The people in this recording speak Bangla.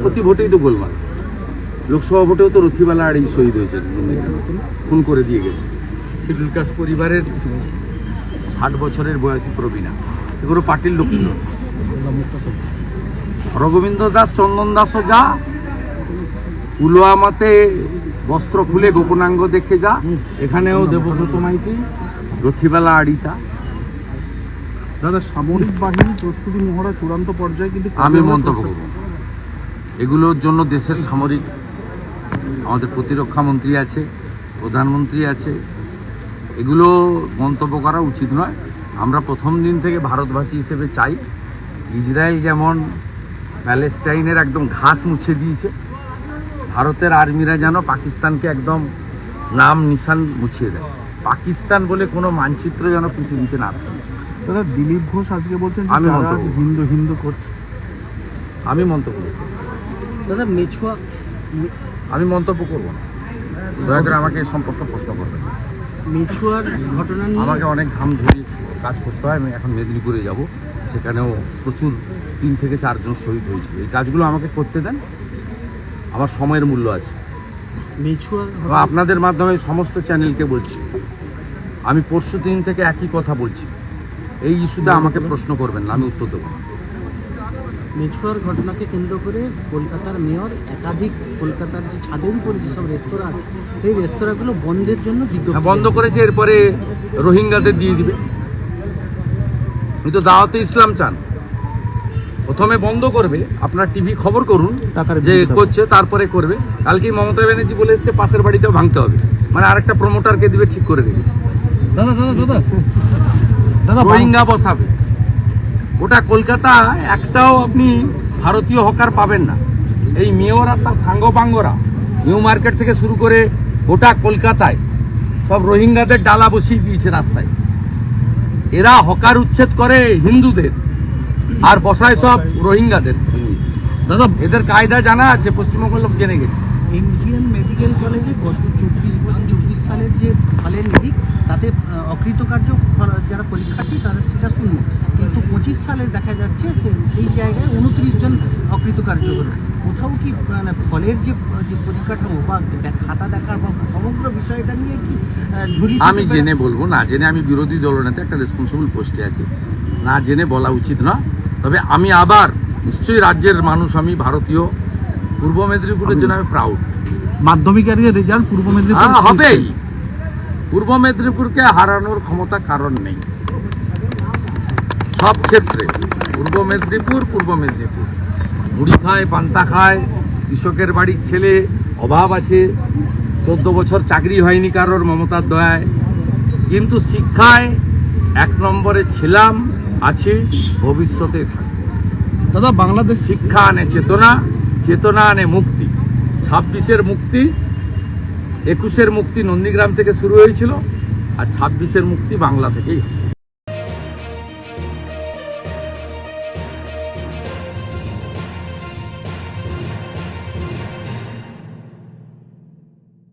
প্রতি ভোটেই তো গোলমাল। লোকসভা ভোটেও তো রথিবালা আড়ি শহীদ হয়েছেন খুন করে দিয়ে গেছে। শিডিউল কাস্ট পরিবারের ষাট বছরের বয়সী প্রবীণা। এগুলো পার্টির লোক ছিল। না। দাস চন্দন দাসও যা। পুলওয়ামাতে বস্ত্র খুলে গোপনাঙ্গ দেখে যা। এখানেও দেবব্রত মাইতি রথিবালা আড়িতা দাদা সামরিক বাহিনী প্রস্তুতি মহড়া চূড়ান্ত পর্যায়ে কিন্তু আমি মন্তব্য করব। এগুলোর জন্য দেশের সামরিক আমাদের প্রতিরক্ষা মন্ত্রী আছে প্রধানমন্ত্রী আছে। এগুলো মন্তব্য করা উচিত নয়। আমরা প্রথম দিন থেকে ভারতবাসী হিসেবে চাই ইসরায়েল যেমন প্যালেস্টাইনের একদম ঘাস মুছে দিয়েছে ভারতের আর্মিরা যেন পাকিস্তানকে একদম নাম নিশান মুছিয়ে দেয়। পাকিস্তান বলে কোনো মানচিত্র যেন পৃথিবীতে না থাকে। দাদা দিলীপ ঘোষ আজকে বলছেন আমি হিন্দু হিন্দু করছে। আমি মন্তব্য। দাদা মেছুয়া আমি মন্তব্য করব না। দয়া করে আমাকে এ সম্পর্কে প্রশ্ন করবেন। মেছুয়ার ঘটনা নিয়ে আমাকে অনেক ঘাম ঝরিয়ে কাজ করতে হয়। আমি এখন মেদিনীপুরে যাব। সেখানেও প্রচুর তিন থেকে চারজন শহীদ হয়েছিল। এই কাজগুলো আমাকে করতে দেন। আমার সময়ের মূল্য আছে। আপনাদের মাধ্যমে সমস্ত চ্যানেলকে বলছি। আমি পরশু দিন থেকে একই কথা বলছি। এই ইস্যুতে আমাকে প্রশ্ন করবেন না। আমি উত্তর দেবো না। মেছুয়ার ঘটনাকে কেন্দ্র করে কলকাতার মেয়র একাধিক কলকাতার যে ছাদের উপরে যেসব রেস্তোরাঁ আছে সেই রেস্তোরাঁগুলো বন্ধের জন্য বিজ্ঞপ্তি হ্যাঁ, বন্ধ করেছে এরপরে রোহিঙ্গাদের দিয়ে দিবে। উনি তো দাওয়াতে ইসলাম চান। প্রথমে বন্ধ করবে আপনার টিভি খবর করুন যে করছে তারপরে করবে। কালকে মমতা ব্যানার্জি বলে এসছে পাশের বাড়িতেও ভাঙতে হবে। মানে আরেকটা প্রমোটারকে দিবে ঠিক করে রেখেছে দাদা দাদা দাদা। দাদা রোহিঙ্গা বসাবে। গোটা কলকাতা একটাও আপনি ভারতীয় হকার পাবেন না। এই মেয়র আর তার সাঙ্গপাঙ্গরা নিউ মার্কেট থেকে শুরু করে গোটা কলকাতায় সব রোহিঙ্গাদের ডালা বসিয়ে দিয়েছে রাস্তায়। এরা হকার উচ্ছেদ করে হিন্দুদের আর বসায় সব রোহিঙ্গাদের। দাদা এদের কায়দা জানা আছে পশ্চিমবঙ্গ লোক জেনে গেছে। এমজিএম মেডিকেল কলেজে গত চব্বিশ বছর চব্বিশ সালের যে ফলের নিরিখ তাতে অকৃতকার্য যারা পরীক্ষার্থী তাদের সেটা শূন্য। সালে দেখা যাচ্ছে সেই জায়গায় উনত্রিশ জন অকৃতকার্য হলো কোথাও কি মানে ফলের যে পরিকাঠামো বা খাতা দেখার বা সমগ্র বিষয়টা নিয়ে কি আমি জেনে বলব না জেনে আমি বিরোধী দলনেতা একটা রেসপন্সিবল পোস্টে আছি। না জেনে বলা উচিত না তবে আমি আবার নিশ্চয়ই রাজ্যের মানুষ আমি ভারতীয় পূর্ব মেদিনীপুরের জন্য আমি প্রাউড মাধ্যমিকের রেজাল্ট পূর্ব মেদিনীপুর হ্যাঁ হবেই। পূর্ব মেদিনীপুরকে হারানোর ক্ষমতা কারণ নেই। সব ক্ষেত্রে, পূর্ব মেদিনীপুর পূর্ব মেদিনীপুর মুড়ি খায়, পান্তা খায়, কৃষকের বাড়ির ছেলে অভাব আছে, চোদ্দ বছর চাকরি হয়নি কারোর মমতার দয়ায় কিন্তু শিক্ষায় এক নম্বরে ছিলাম, আছি, ভবিষ্যতে। দাদা, বাংলাদেশ শিক্ষা আনে চেতনা চেতনা আনে মুক্তি ছাব্বিশের মুক্তি, একুশের মুক্তি নন্দীগ্রাম থেকে শুরু হয়েছিল, আর ছাব্বিশের মুক্তি বাংলা থেকেই।